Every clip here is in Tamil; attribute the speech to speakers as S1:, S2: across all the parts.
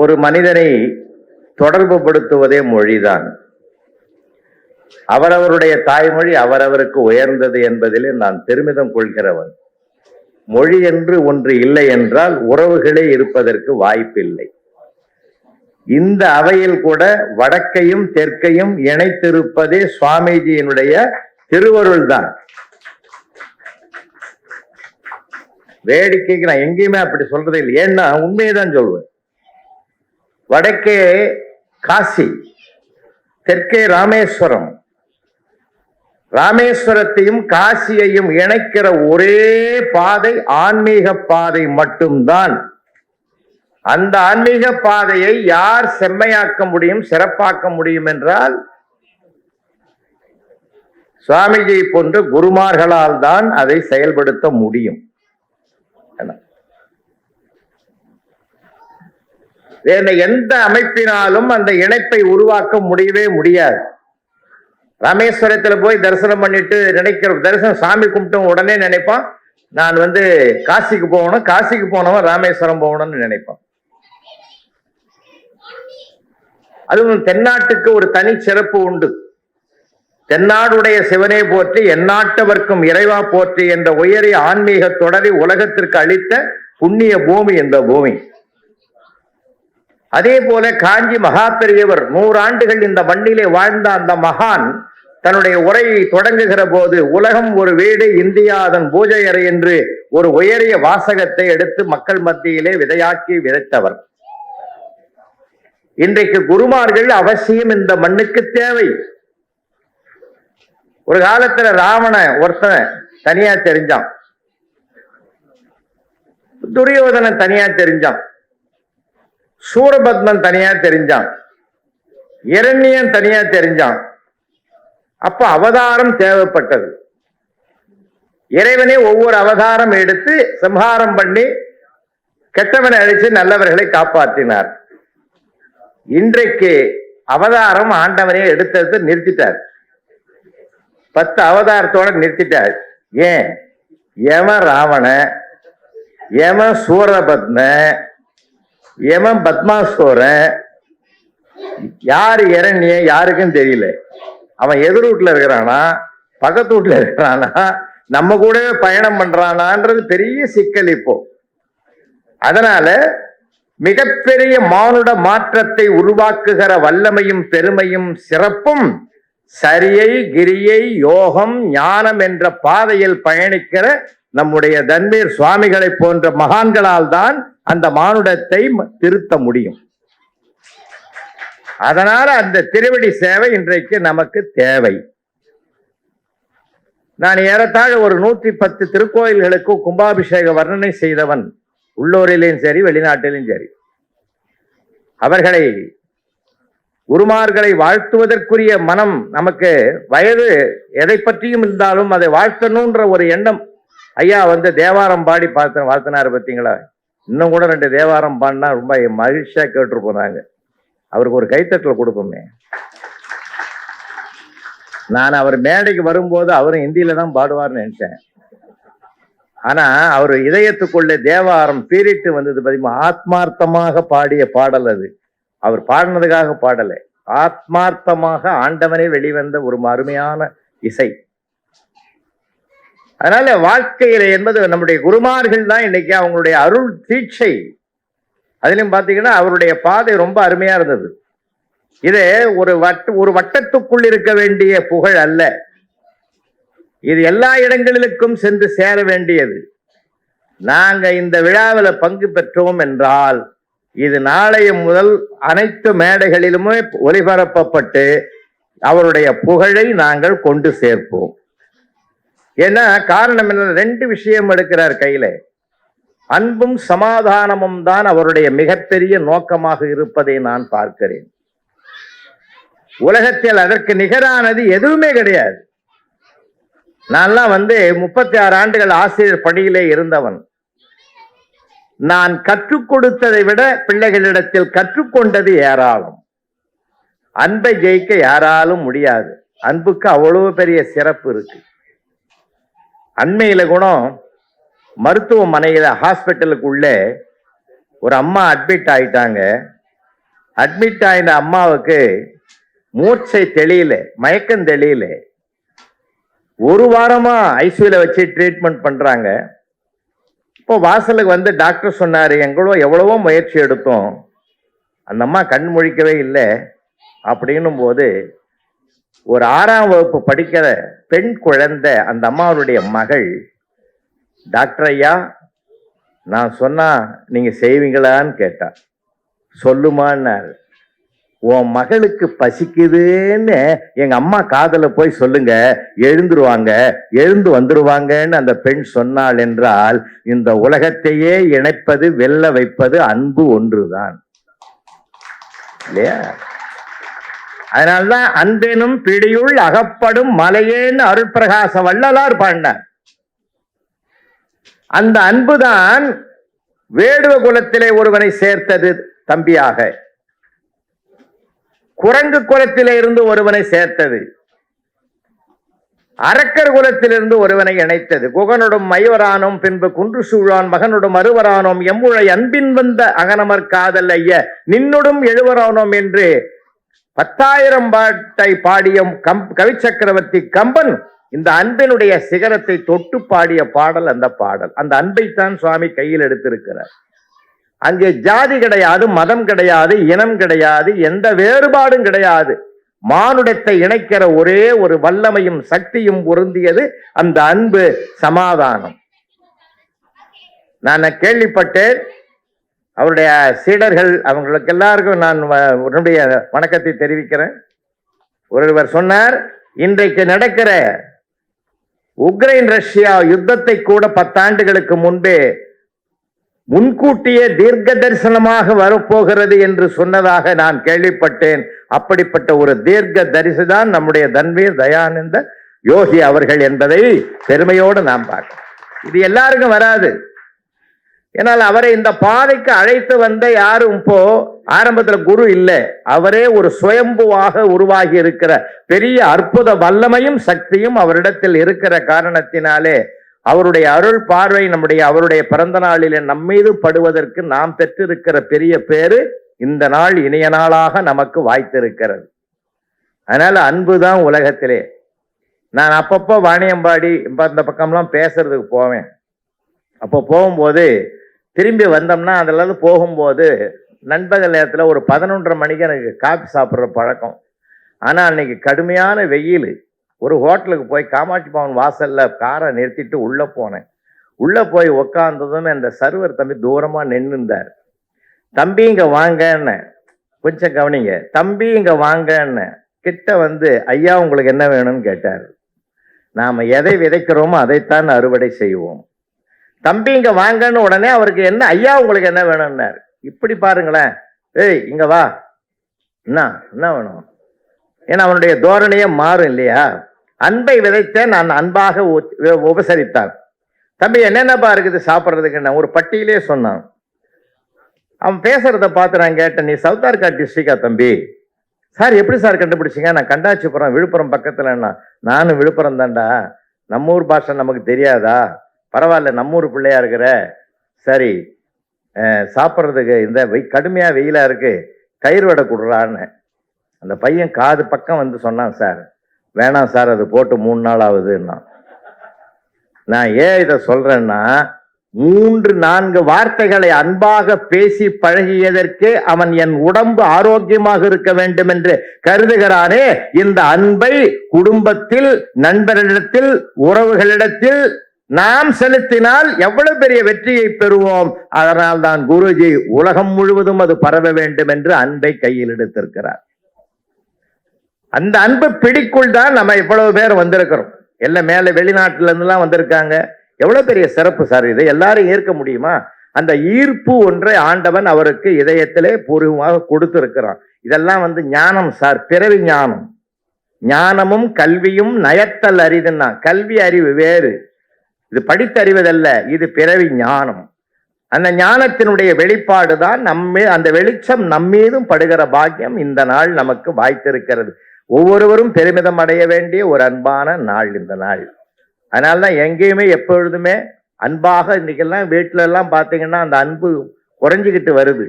S1: ஒரு மனிதனை தொடர்பு படுத்துவதே மொழிதான். அவரவருடைய தாய்மொழி அவரவருக்கு உயர்ந்தது என்பதிலே நான் பெருமிதம் கொள்கிறவன். மொழி என்று ஒன்று இல்லை என்றால் உறவுகளே இருப்பதற்கு வாய்ப்பில்லை. இந்த அவையில் கூட வடக்கையும் தெற்கையும் இணைத்திருப்பதே சுவாமிஜியினுடைய திருவருள் தான் வேடிக்கைக்கு நான் எங்கேயுமே அப்படி சொல்றது இல்லை ஏன்னா உண்மையை தான் சொல்லுவேன் வடக்கே காசி தெற்கே ராமேஸ்வரம். ராமேஸ்வரத்தையும் காசியையும் இணைக்கிற ஒரே பாதை ஆன்மீக பாதை மட்டும்தான். அந்த ஆன்மீக பாதையை யார் செம்மையாக்க முடியும் சிறப்பாக்க முடியும் என்றால் சுவாமிஜி போன்ற குருமார்களால் தான் அதை செயல்படுத்த முடியும். வேற எந்த அமைப்பினாலும் அந்த இணைப்பை உருவாக்க முடியவே முடியாது. ராமேஸ்வரத்துல போய் தரிசனம் பண்ணிட்டு நினைக்கிற தரிசனம் சாமி கும்பிட்டோம் உடனே நினைப்பான் நான் வந்து காசிக்கு போகணும். காசிக்கு போனவன் ராமேஸ்வரம் போகணும்னு நினைப்பான் அதுவும் தென்னாட்டுக்கு ஒரு தனி சிறப்பு உண்டு. தென்னாடுடைய சிவனே போற்றி எந்நாட்டவர்க்கும் இறைவா போற்றி என்ற உயரிய ஆன்மீக தொடரை உலகத்திற்கு அளித்த புண்ணிய பூமி இந்த பூமி. அதே போல காஞ்சி மகா பெரியவர் நூறாண்டுகள் இந்த மண்ணிலே வாழ்ந்த அந்த மகான் தன்னுடைய உரையை தொடங்குகிற போது உலகம் ஒரு வீடு இந்தியா அதன் பூஜை அறை என்று ஒரு உயரிய வாசகத்தை எடுத்து மக்கள் மத்தியிலே விதையாக்கி விதைத்தவர். இன்றைக்கு குருமார்கள் அவசியம் இந்த மண்ணுக்கு தேவை. ஒரு காலத்துல ராவண ஒருத்தன் தனியா தெரிஞ்சான். துரியோதனன் தனியா தெரிஞ்சான். சூரபத்மன் தனியா தெரிஞ்சான். இரண்யன் தனியா தெரிஞ்சான். அப்ப அவதாரம் தேவைப்பட்டது. இறைவனே ஒவ்வொரு அவதாரம் எடுத்து சம்ஹாரம் பண்ணி கெட்டவனை அழிச்சு நல்லவர்களை காப்பாற்றினார். இன்றைக்கு அவதாரம் ஆண்டவனே எடுத்தது நிறுத்திட்டார். பத்து அவதாரத்தோட நிறுத்திட்டார். ஏன்? எவன் ராவண எவன் சூரபத்ம எவன் பத்மாசோரன் யார் இரண்ய யாருக்கும் தெரியல. அவன் எதிர் வீட்டில் இருக்கிறானா பக்கத்து வீட்டில் இருக்கிறானா நம்ம கூடவே பயணம் பண்றானான்றது பெரிய சிக்கல் இப்போ. அதனால மிகப்பெரிய மானுட மாற்றத்தை உருவாக்குகிற வல்லமையும் பெருமையும் சிறப்பும் சரியை கிரியை யோகம் ஞானம் என்ற பாதையில் பயணிக்கிற நம்முடைய தன்வீர் சுவாமிகளை போன்ற மகான்களால் தான் அந்த மானுடத்தை ம- திருத்த முடியும். அதனால அந்த திருவடி சேவை இன்றைக்கு நமக்கு தேவை. நான் ஏறத்தாழ ஒரு நூற்றி பத்து திருக்கோயில்களுக்கு கும்பாபிஷேக வர்ணனை செய்தவன் உள்ளூரிலையும் சரி வெளிநாட்டிலும் சரி. அவர்களை குருமார்களை வாழ்த்துவதற்குரிய மனம் நமக்கு வயது எதை பற்றியும் இருந்தாலும் அதை வாழ்த்தணுன்ற ஒரு எண்ணம் ஐயா வந்து தேவாரம் பாடி பார்த்த வாழ்த்தினார் பார்த்தீங்களா? இன்னும் கூட ரெண்டு தேவாரம் பாடினா ரொம்ப மகிழ்ச்சியாக கேட்டிருப்போம் நாங்கள் அவருக்கு ஒரு கைத்தட்டில் கொடுப்போமே. நான் அவர் மேடைக்கு வரும்போது அவரும் ஹிந்தியில தான் பாடுவார்னு நினைச்சேன். ஆனா அவர் இதயத்துக்குள்ளே தேவாரம் பீரிட்டு வந்தது பார்த்தீங்கன்னா ஆத்மார்த்தமாக பாடிய பாடல் அது. அவர் பாடினதுக்காக பாடலை. ஆத்மார்த்தமாக ஆண்டவனே வெளிவந்த ஒரு அருமையான இசை. அதனால வாழ்க்கையில என்பது நம்முடைய குருமார்கள் தான் இன்னைக்கு அவங்களுடைய அருள் தீட்சை. அதிலும் பாத்தீங்கன்னா அவருடைய பாதை ரொம்ப அருமையா இருந்தது. இது ஒரு வட்ட ஒரு வட்டத்துக்குள் இருக்க வேண்டிய புகழ் அல்ல. இது எல்லா இடங்களிலுக்கும் சென்று சேர வேண்டியது. நாங்க இந்த விழாவில் பங்கு பெற்றோம் என்றால் இது நாளைய முதல் அனைத்து மேடைகளிலுமே ஒளிபரப்பப்பட்டு அவருடைய புகழை நாங்கள் கொண்டு சேர்ப்போம். ஏன்னா காரணம் என்ன ரெண்டு விஷயம் எடுக்கிறார் கையில. அன்பும் சமாதானமும் தான் அவருடைய மிகப்பெரிய நோக்கமாக இருப்பதை நான் பார்க்கிறேன். உலகத்தில் அதற்கு நிகரானது எதுவுமே கிடையாது. நான்லாம் வந்து முப்பத்தி ஆறு ஆண்டுகள் ஆசிரியர் பணியிலே இருந்தவன். நான் கற்றுக் கொடுத்ததை விட பிள்ளைகளிடத்தில் கற்றுக்கொண்டது ஏராளம். அன்பை ஜெயிக்க யாராலும் முடியாது. அன்புக்கு அவ்வளவு பெரிய சிறப்பு இருக்கு. அண்மையில் கூட மருத்துவமனையில் ஹாஸ்பிட்டலுக்குள்ளே ஒரு அம்மா அட்மிட் ஆயிட்டாங்க. அட்மிட் ஆயின அம்மாவுக்கு மூச்சை தெளியல மயக்கம் தெளியல. ஒரு வாரமா ஐசியூல வச்சு ட்ரீட்மெண்ட் பண்றாங்க. இப்போ வாசலுக்கு வந்து டாக்டர் சொன்னாரு எங்களோ எவ்வளவோ முயற்சி எடுத்தோம். அந்த அம்மா கண் முழிக்கவே இல்லை. அப்படின்னும் போது ஒரு ஆறாம் வகுப்பு படிக்கிற பெண் குழந்தை அந்த அம்மாவுடைய மகள் டாக்டர் ஐயா நான் சொன்னா நீங்க செய்வீங்களான்னு கேட்டா சொல்லுமான்னாரு. உன் மகளுக்கு பசிக்குதுன்னு எங்க அம்மா காதல போய் சொல்லுங்க எழுந்துருவாங்க எழுந்து வந்துருவாங்கன்னு அந்த பெண் சொன்னாள் என்றால் இந்த உலகத்தையே இணைப்பது வெல்ல வைப்பது அன்பு ஒன்றுதான். இல்லையா? அதனால்தான் அன்பெனும் பிடியுள் அகப்படும் மலையேன்னு அருட்பிரகாச வள்ளலார் பாடினார். அந்த அன்புதான் வேடுவ குலத்திலே ஒருவனை சேர்த்தது தம்பியாக. குரங்கு குலத்திலே இருந்து ஒருவனை சேர்த்தது. அரக்கர் குலத்திலிருந்து ஒருவனை இணைத்தது. குகனுடும் மைவரானோம் பின்பு குன்று சூழான் மகனுடும் அறுவரானோம் எம்முழை அன்பின் வந்த அகனமர் காதல் ஐய நின்னுடும் எழுவரானோம் என்று பத்தாயிரம் பாட்டை பாடிய கம் கவி சக்கரவர்த்தி கம்பன் இந்த அன்பினுடைய சிகரத்தை தொட்டு பாடிய பாடல் அந்த பாடல். அந்த அன்பைத்தான் சுவாமி கையில் எடுத்திருக்கிறார். அங்கே ஜாதி கிடையாது மதம் கிடையாது இனம் கிடையாது எந்த வேறுபாடும் கிடையாது. மானுடத்தை இணைக்கிற ஒரே ஒரு வல்லமையும் சக்தியும் பொருந்தியது அந்த அன்பு சமாதானம். நான் கேள்விப்பட்டேன் அவருடைய சீடர்கள் அவங்களுக்கு எல்லாருக்கும் நான் வ- வணக்கத்தை தெரிவிக்கிறேன். ஒருவர் சொன்னார் இன்றைக்கு நடக்கிற உக்ரைன் ரஷ்யா யுத்தத்தை கூட பத்தாண்டுகளுக்கு முன்பே முன்கூட்டியே தீர்க்க தரிசனமாக வரப்போகிறது என்று சொன்னதாக நான் கேள்விப்பட்டேன். அப்படிப்பட்ட ஒரு தீர்க்க தரிசிதான் நம்முடைய தன்வீர் தயானந்த யோகி அவர்கள் என்பதை பெருமையோடு நாம் பார்க்கிறோம். இது எல்லாருக்கும் வராது. ஏன்னால் அவரை இந்த பாதைக்கு அழைத்து வந்த யாரும் இப்போ ஆரம்பத்துல குரு இல்லை. அவரே ஒரு சுயம்புவாக உருவாகி இருக்கிற பெரிய அற்புத வல்லமையும் சக்தியும் அவரிடத்தில் இருக்கிற காரணத்தினாலே அவருடைய அருள் பார்வை நம்முடைய அவருடைய பிறந்த நாளிலே நம்மீது படுவதற்கு நாம் பெற்றிருக்கிற பெரிய பேரு இந்த நாள் இனிய நாளாக நமக்கு வாய்த்திருக்கிறது. அதனால அன்புதான் உலகத்திலே. நான் அப்பப்போ வாணியம்பாடி இந்த பக்கம்லாம் பேசுறதுக்கு போவேன். அப்போ போகும்போது திரும்பி வந்தோம்னா அதில் போகும்போது நண்பகல் நேரத்தில் ஒரு பதினொன்றரை மணிக்கு எனக்கு காஃபி சாப்பிட்ற பழக்கம். ஆனால் அன்னைக்கு கடுமையான வெயில். ஒரு ஹோட்டலுக்கு போய் காமாட்சி பவன் வாசலில் காரை நிறுத்திட்டு உள்ளே போனேன். உள்ளே போய் உக்காந்ததும் அந்த சர்வர் தம்பி தூரமாக நின்றுந்தார் தம்பி இங்கே வாங்கன்னு கொஞ்சம் கவனிங்க. தம்பி இங்கே வாங்கன்னு கிட்ட வந்து ஐயா உங்களுக்கு என்ன வேணும்னு கேட்டார். நாம் எதை விதைக்கிறோமோ அதைத்தான் அறுவடை செய்வோம். தம்பி இங்க வாங்கன்னு உடனே அவருக்கு என்ன ஐயா உங்களுக்கு என்ன வேணும்னாரு. இப்படி பாருங்களேன். ஏய் இங்க வா. என்ன என்ன வேணும்? ஏன்னா அவனுடைய தோரணையே மாறும் இல்லையா? அன்பை விதைத்த நான் அன்பாக உபசரித்தான் தம்பி என்னென்னப்பா இருக்குது சாப்பிட்றதுக்கு நான் ஒரு பட்டியலே சொன்னான். அவன் பேசுறத பார்த்து நான் கேட்டேன் நீ சவுத் ஆர்கா டிஸ்ட்ரிக்டா தம்பி? சார் எப்படி சார் கண்டுபிடிச்சிங்க? நான் கண்டாச்சிபுரம் விழுப்புரம் பக்கத்துலன்னா நானும் விழுப்புரம் தான்டா நம்ம ஊர் பாஷை நமக்கு தெரியாதா? பரவாயில்ல நம்ம ஊர் பிள்ளையா இருக்கிற சரி சாப்பிட்றதுக்கு இந்த வெய் கடுமையாக வெயிலாக இருக்கு தயிர் வடை கொடுறான்னு. அந்த பையன் காது பக்கம் வந்து சொன்னான் சார் வேணாம் சார் அது போட்டு மூணு நாள் ஆகுதுன்னா. நான் ஏன் இதை சொல்கிறேன்னா மூன்று நான்கு வார்த்தைகளை அன்பாக பேசி பழகியதற்கு அவன் என் உடம்பு ஆரோக்கியமாக இருக்க வேண்டும் என்று கருதுகிறானே. இந்த அன்பை குடும்பத்தில் நண்பர்களிடத்தில் உறவுகளிடத்தில் நாம் செலுத்தினால் எவ்வளவு பெரிய வெற்றியை பெறுவோம்? அதனால் தான் குருஜி உலகம் முழுவதும் அது பரவ வேண்டும் என்று அன்பை கையில் எடுத்திருக்கிறார். அந்த அன்பு பிடிக்குள் தான் நம்ம இவ்வளவு பேர் வந்திருக்கிறோம். எல்லாம் மேல வெளிநாட்டுல இருந்துலாம் வந்திருக்காங்க. எவ்வளவு பெரிய சிறப்பு சார் இது? எல்லாரும் ஏற்க முடியுமா? அந்த ஈர்ப்பு ஒன்றை ஆண்டவன் அவருக்கு இதயத்திலே பூர்வமாக கொடுத்திருக்கிறான். இதெல்லாம் வந்து ஞானம் சார் பிறவி ஞானம். ஞானமும் கல்வியும் நயத்தல் அறிதுன்னா கல்வி அறிவு வேறு. இது படித்தறிவதல்ல இது பிறவி ஞானம். அந்த ஞானத்தினுடைய வெளிப்பாடு தான் நம்மே அந்த வெளிச்சம் நம்மீதும் படுகிற பாக்கியம் இந்த நாள் நமக்கு வாய்த்திருக்கிறது. ஒவ்வொருவரும் பெருமிதம் அடைய வேண்டிய ஒரு அன்பான நாள் இந்த நாள். அதனால தான் எங்கேயுமே எப்பொழுதுமே அன்பாக இன்னைக்கெல்லாம் வீட்டில எல்லாம் பார்த்தீங்கன்னா அந்த அன்பு குறைஞ்சிக்கிட்டு வருது.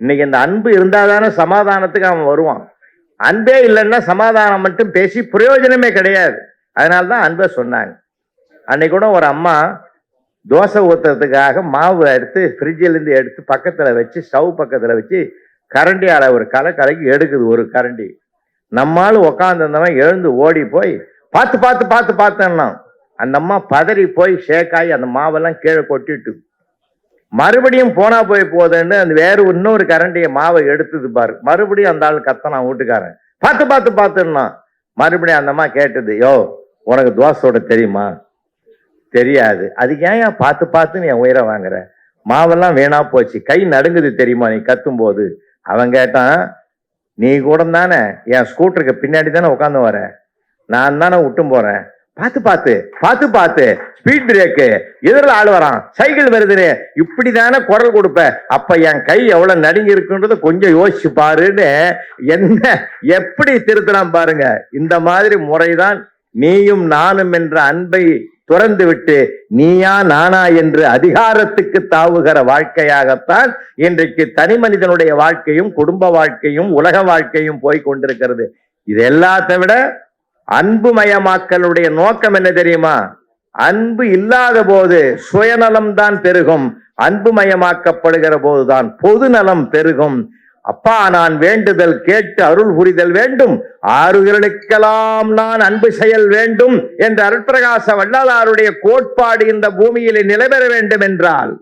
S1: இன்னைக்கு இந்த அன்பு இருந்தால் தானே சமாதானத்துக்கு அவன் வருவான். அன்பே இல்லைன்னா சமாதானம் மட்டும் பேசி பிரயோஜனமே கிடையாது. அதனால தான் அன்பை சொன்னாங்க. அன்னைக்கு கூட ஒரு அம்மா தோசை ஊற்றுறதுக்காக மாவு எடுத்து ஃப்ரிட்ஜிலேருந்து எடுத்து பக்கத்தில் வச்சு ஸ்டவ் பக்கத்தில் வச்சு கரண்டியால் ஒரு கலை கலக்கி எடுக்குது ஒரு கரண்டி. நம்மால் உக்காந்துருந்தவன் எழுந்து ஓடி போய் பார்த்து பார்த்து பார்த்து பார்த்தேன்னா அந்த அம்மா பதறி போய் ஷேக்காகி அந்த மாவெல்லாம் கீழே கொட்டிட்டு. மறுபடியும் போனா போய் போகுதுன்னு அந்த வேறு இன்னொரு கரண்டியை மாவை எடுத்தது பாரு. மறுபடியும் அந்த ஆள் கத்தனான் வீட்டுக்காரன். பார்த்து பார்த்து பார்த்துன்னா மறுபடியும் அந்த அம்மா கேட்டது யோ உனக்கு தோசையோட தெரியுமா? தெரியாது. அதுக்கு ஏன் ஏன் பார்த்து பார்த்து நீ என் உயிரை வாங்குற? மாவெல்லாம் வீணா போச்சு. கை நடுங்குது தெரியுமா நீ கத்தும் போது அவன் கேட்டான் நீ கூட தானே என் ஸ்கூட்டருக்கு பின்னாடி தானே உட்காந்து வர? நான் தானே விட்டும் போறேன். பார்த்து பார்த்து பார்த்து பார்த்து. ஸ்பீட் பிரேக்கு எதிரில் ஆள் வரான். சைக்கிள் வருதுன்னு. இப்படி தானே குரல் கொடுப்ப. அப்ப என் கை எவ்வளவு நடுங்கி இருக்குன்றத கொஞ்சம் யோசிச்சு பாருன்னு என்ன எப்படி திருத்தலாம் பாருங்க? இந்த மாதிரி முறைதான் நீயும் நானும் என்ற அன்பை துறந்து விட்டு நீயா நானா என்று அதிகாரத்துக்கு தாவுகிற வாழ்க்கையாகத்தான் இன்றைக்கு தனி மனிதனுடைய வாழ்க்கையும் குடும்ப வாழ்க்கையும் உலக வாழ்க்கையும் போய் கொண்டிருக்கிறது. இது எல்லாத்தை விட அன்புமயமாக்கலுடைய நோக்கம் என்ன தெரியுமா? அன்பு இல்லாத போது சுயநலம் தான் பெருகும். அன்புமயமாக்கப்படுகிற போதுதான் பொது நலம் பெருகும். அப்பா நான் வேண்டுதல் கேட்டு அருள் புரிதல் வேண்டும். ஆறுகளுக்கெல்லாம் நான் அன்பு செயல் வேண்டும் என்ற அருட்பிரகாச வள்ளலாருடைய கோட்பாடு இந்த பூமியிலே நிலைபெற வேண்டும் என்றால்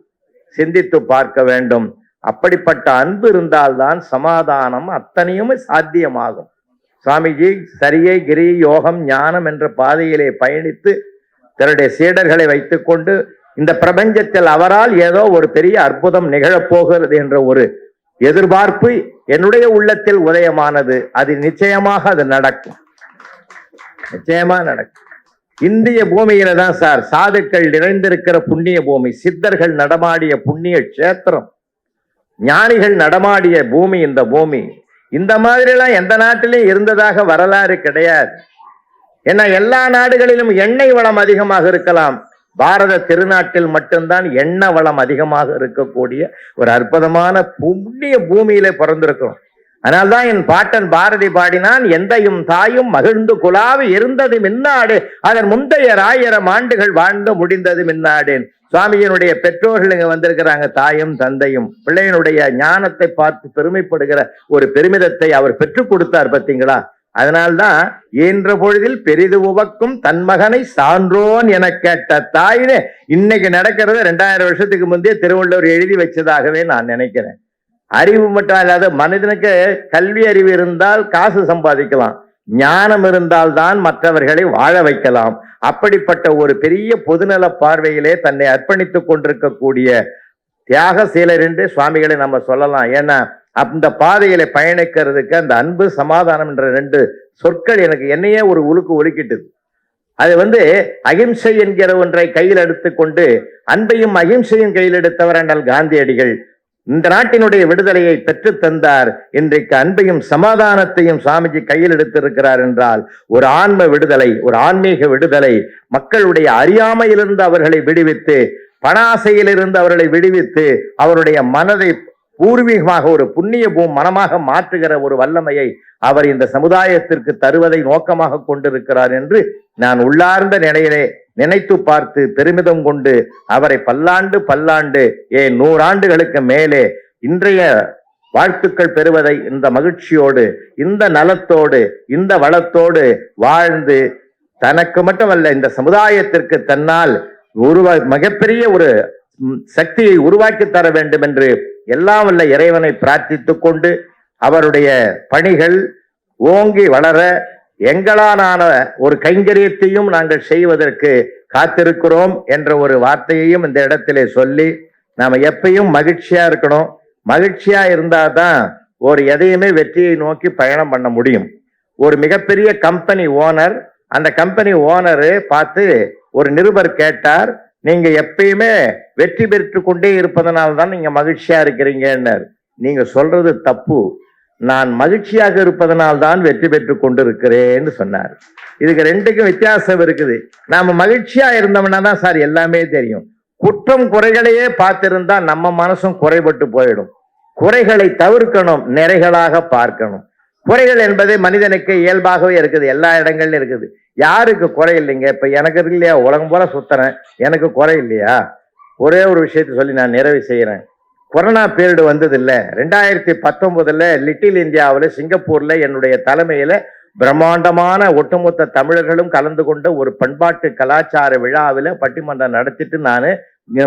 S1: சிந்தித்து பார்க்க வேண்டும். அப்படிப்பட்ட அன்பு இருந்தால்தான் சமாதானம் அத்தனையும் சாத்தியமாகும். சுவாமிஜி சரியை கிரி யோகம் ஞானம் என்ற பாதையிலே பயணித்து தன்னுடைய சீடர்களை வைத்துக்கொண்டு இந்த பிரபஞ்சத்தில் அவரால் ஏதோ ஒரு பெரிய அற்புதம் நிகழப்போகிறது என்ற ஒரு எதிர்பார்ப்பு என்னுடைய உள்ளத்தில் உதயமானது. அது நிச்சயமாக அது நடக்கும். நிச்சயமா நடக்கும். இந்திய பூமியில தான் சார் சாதுக்கள் நிறைந்திருக்கிற புண்ணிய பூமி சித்தர்கள் நடமாடிய புண்ணிய கஷேத்திரம் ஞானிகள் நடமாடிய பூமி இந்த பூமி. இந்த மாதிரிலாம் எந்த நாட்டிலையும் இருந்ததாக வரலாறு கிடையாது. ஏன்னா எல்லா நாடுகளிலும் எண்ணெய் வளம் அதிகமாக இருக்கலாம். பாரத திருநாட்டில் மட்டும்தான் எண்ணெய் வளம் அதிகமாக இருக்கக்கூடிய ஒரு அற்புதமான புண்ணிய பூமியிலே பிறந்திருக்கிறோம். அதனால்தான் என் பாட்டன் பாரதி பாடினான் எந்தையும் தாயும் மகிழ்ந்து குலாவி இருந்தது மின்னாடு அதன் முந்தைய ஆயிரம் ஆண்டுகள் வாழ்ந்து முடிந்தது மின்னாடேன். சுவாமியினுடைய பெற்றோர்கள் இங்க வந்திருக்கிறாங்க தாயும் தந்தையும். பிள்ளையினுடைய ஞானத்தை பார்த்து பெருமைப்படுகிற ஒரு பெருமிதத்தை அவர் பெற்றுக் கொடுத்தார் பார்த்தீங்களா அதனால்தான் இயன்ற பொழுதில் பெரிது உவக்கும் தன் மகனை சான்றோன் என கேட்ட தாயினே இன்னைக்கு நடக்கிறது ரெண்டாயிரம் வருஷத்துக்கு முந்தைய திருவள்ளுவர் எழுதி வச்சதாகவே நான் நினைக்கிறேன். அறிவு மட்டும் இல்லாத மனிதனுக்கு கல்வி அறிவு இருந்தால் காசு சம்பாதிக்கலாம். ஞானம் இருந்தால் தான் மற்றவர்களை வாழ வைக்கலாம். அப்படிப்பட்ட ஒரு பெரிய பொதுநல பார்வையிலே தன்னை அர்ப்பணித்துக் கொண்டிருக்கக்கூடிய தியாக சீலர் என்று சுவாமிகளை நம்ம சொல்லலாம். ஏன்னா அந்த பாதையில பயணிக்கிறதுக்கு அந்த அன்பு சமாதானம் என்ற ரெண்டு சொற்கள் எனக்கு என்னையே ஒரு உலுக்கு ஒழுக்கிட்டு அது வந்து அகிம்சை என்கிற ஒன்றை கையில் எடுத்துக்கொண்டு அன்பையும் அகிம்சையும் கையில் எடுத்தவர் என்றால் காந்தியடிகள். இந்த நாட்டினுடைய விடுதலையை பெற்று தந்தார். இன்றைக்கு அன்பையும் சமாதானத்தையும் சுவாமிஜி கையில் எடுத்திருக்கிறார் என்றால் ஒரு ஆன்ம விடுதலை ஒரு ஆன்மீக விடுதலை மக்களுடைய அறியாமையிலிருந்து அவர்களை விடுவித்து பணாசையிலிருந்து அவர்களை விடுவித்து அவருடைய மனதை பூர்வீகமாக ஒரு புண்ணிய பூம் மனமாக மாற்றுகிற ஒரு வல்லமையை அவர் இந்த சமுதாயத்திற்கு தருவதை நோக்கமாக கொண்டிருக்கிறார் என்று நான் உள்ளார்ந்த நிலையிலே நினைத்து பார்த்து பெருமிதம் கொண்டு அவரை பல்லாண்டு பல்லாண்டு ஏன் நூறாண்டுகளுக்கு மேலே இன்றைய வாழ்த்துக்கள் பெறுவதை இந்த மகிழ்ச்சியோடு இந்த நலத்தோடு இந்த வளத்தோடு வாழ்ந்து தனக்கு மட்டுமல்ல இந்த சமுதாயத்திற்கு தன்னால் உருவா மிகப்பெரிய ஒரு சக்தியை உருவாக்கி தர வேண்டும் என்று எல்லாம் வல்ல இறைவனை பிரார்த்தித்து கொண்டு அவருடைய பணிகள் ஓங்கி வளர எங்களாலான ஒரு கைங்கரியத்தையும் நாங்கள் செய்வதற்கு காத்திருக்கிறோம் என்ற ஒரு வார்த்தையையும் இந்த இடத்திலே சொல்லி நாம் எப்பயும் மகிழ்ச்சியா இருக்கணும். மகிழ்ச்சியா இருந்தாதான் ஒரு எதையுமே வெற்றியை நோக்கி பயணம் பண்ண முடியும். ஒரு மிகப்பெரிய கம்பெனி ஓனர் அந்த கம்பெனி ஓனரு பார்த்து ஒரு நிருபர் கேட்டார் நீங்க எப்பயுமே வெற்றி பெற்று கொண்டே இருப்பதனால தான் நீங்க மகிழ்ச்சியா இருக்கிறீங்கன்னார். நீங்க சொல்றது தப்பு. நான் மகிழ்ச்சியாக இருப்பதனால் தான் வெற்றி பெற்று கொண்டிருக்கிறேன்னு சொன்னார். இதுக்கு ரெண்டுக்கும் வித்தியாசம் இருக்குது. நாம மகிழ்ச்சியா இருந்தோம்னா தான் சார் எல்லாமே தெரியும். குற்றம் குறைகளையே பார்த்திருந்தா நம்ம மனசும் குறைபட்டு போயிடும். குறைகளை தவிர்க்கணும் நிறைகளாக பார்க்கணும். குறைகள் என்பது மனிதனுக்கு இயல்பாகவே இருக்குது. எல்லா இடங்கள்லையும் இருக்குது. யாருக்கு குறை இல்லைங்க? இப்ப எனக்கு இருக்கு இல்லையா? உலகம் போல சுத்துறேன். எனக்கு குறை இல்லையா? ஒரே ஒரு விஷயத்த சொல்லி நான் நிறைவு செய்யறேன். கொரோனா பீரியடு வந்தது இல்லை ரெண்டாயிரத்தி பத்தொன்பதுல லிட்டில் இந்தியாவில் சிங்கப்பூர்ல என்னுடைய தலைமையில பிரம்மாண்டமான ஒட்டுமொத்த தமிழர்களும் கலந்து கொண்ட ஒரு பண்பாட்டு கலாச்சார விழாவில் பட்டிமன்றம் நடத்திட்டு நான்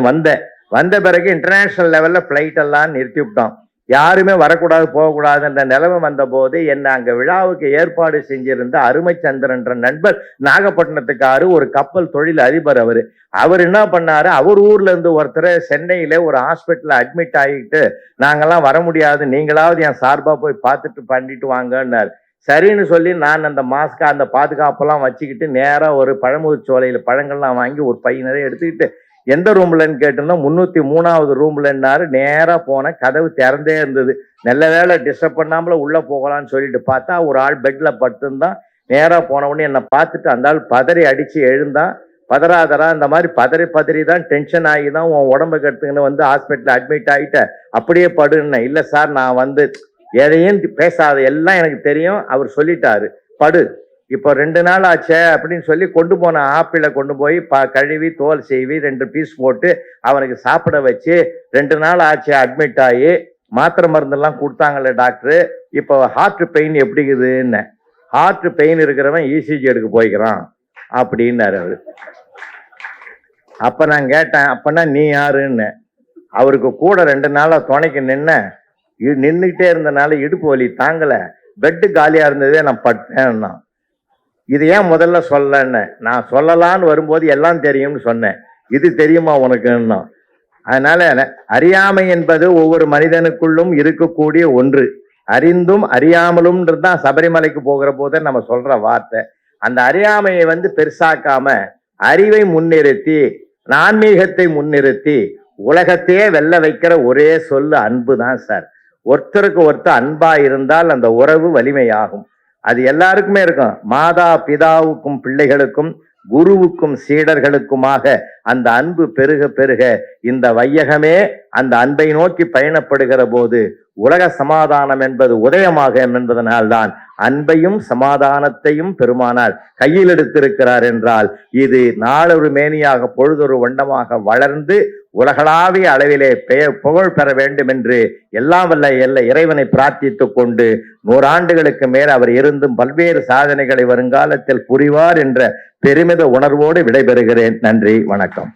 S1: வந்தேன். வந்த பிறகு இன்டர்நேஷனல் லெவலில் ஃப்ளைட் எல்லாம் நிறுத்தி விட்டோம். யாருமே வரக்கூடாது போகக்கூடாதுன்ற நிலைமை வந்த போது என்னை அங்கே விழாவுக்கு ஏற்பாடு செஞ்சிருந்த அருமைச்சந்திரன்ற நண்பர் நாகப்பட்டினத்துக்காரு ஒரு கப்பல் தொழில் அதிபர் அவர். அவர் என்ன பண்ணாரு? அவர் ஊர்ல இருந்து ஒருத்தர் சென்னையில ஒரு ஹாஸ்பிட்டலில் அட்மிட் ஆகிட்டு நாங்கெல்லாம் வர முடியாது நீங்களாவது என் சார்பாக போய் பார்த்துட்டு பண்ணிட்டு வாங்கன்னார். சரின்னு சொல்லி நான் அந்த மாஸ்க் அந்த பாதுகாப்பெல்லாம் வச்சுக்கிட்டு நேராக ஒரு பழமுதிர்ச்சோலையில் பழங்கள்லாம் வாங்கி ஒரு பையனரை எடுத்துக்கிட்டு எந்த ரூம்லன்னு கேட்டிருந்தோம் முன்னூத்தி மூணாவது ரூம்லன்னாரு நேரா போன கதவு திறந்தே இருந்தது. நல்ல வேளை டிஸ்டர்ப் பண்ணாமல உள்ள போகலான்னு சொல்லிட்டு பார்த்தா ஒரு ஆள் பெட்ல படுத்துருந்தான் நேரா போன உடனே என்னை பார்த்துட்டு அந்த ஆள் பதறி அடிச்சு எழுந்தான் பதறாதரா இந்த மாதிரி பதறி பதறி தான் டென்ஷன் ஆகி தான் உன் உடம்புக்கு எடுத்துக்கின்னு வந்து ஹாஸ்பிட்டல் அட்மிட் ஆகிட்ட அப்படியே படுன்னேன் இல்லை சார் நான் வந்து எதையும் பேசாத எல்லாம் எனக்கு தெரியும். அவர் சொல்லிட்டாரு. படு. இப்போ ரெண்டு நாள் ஆச்சே அப்படின்னு சொல்லி கொண்டு போன ஆப்பிளை கொண்டு போய் ப கழுவி தோல் செய்வி ரெண்டு பீஸ் போட்டு அவனுக்கு சாப்பிட வச்சு ரெண்டு நாள் ஆச்சு அட்மிட் ஆகி மாத்திரை மருந்தெல்லாம் கொடுத்தாங்களே டாக்டரு இப்போ ஹார்ட் பெயின் எப்படி இருக்குதுன்னு. ஹார்ட் பெயின் இருக்கிறவன் இசிஜி எடுக்க போய்க்கிறான் அப்படின்னாரு அவர். அப்போ நான் கேட்டேன் அப்போனா நீ யாருன்னு? அவருக்கு கூட ரெண்டு நாளாக துணைக்கு நின்ன. நின்றுக்கிட்டே இருந்தனால இடுப்பு வலி தாங்கலை. பெட்டு காலியாக இருந்ததே நான் பட்டேன்னா இது ஏன் முதல்ல சொல்லன்னு நான் சொல்லலான்னு வரும்போது எல்லாம் தெரியும்னு சொன்னேன். இது தெரியுமா உனக்குன்னா? அதனால அறியாமை என்பது ஒவ்வொரு மனிதனுக்குள்ளும் இருக்கக்கூடிய ஒன்று. அறிந்தும் அறியாமலும் தான் சபரிமலைக்கு போகிற போதே நம்ம சொல்ற வார்த்தை. அந்த அறியாமையை வந்து பெருசாக்காம அறிவை முன்னிறுத்தி ஆன்மீகத்தை முன்னிறுத்தி உலகத்தையே வெல்ல வைக்கிற ஒரே சொல்லு அன்பு தான் சார். ஒருத்தருக்கு ஒருத்தர் அன்பா இருந்தால் அந்த உறவு வலிமையாகும். அது எல்லாருக்குமே இருக்கும். மாதா பிதாவுக்கும் பிள்ளைகளுக்கும் குருவுக்கும் சீடர்களுக்குமாக அந்த அன்பு பெருக பெருக இந்த வையகமே அந்த அன்பை நோக்கி பயணப்படுகிற போது உலக சமாதானம் என்பது உதயமாகும் என்பதனால்தான் அன்பையும் சமாதானத்தையும் பெருமானார் கையில் எடுத்திருக்கிறார் என்றால் இது நாளொரு மேனியாக பொழுதொரு வண்டமாக வளர்ந்து உலகளாவிய அளவிலே பெயர் புகழ் பெற வேண்டும் என்று எல்லாம் வல்ல எல்ல இறைவனை பிரார்த்தித்துக் கொண்டு நூறாண்டுகளுக்கு மேல் அவர் இருந்தும் பல்வேறு சாதனைகளை வருங்காலத்தில் புரிவார் என்ற பெருமித உணர்வோடு விடைபெறுகிறேன். நன்றி வணக்கம்.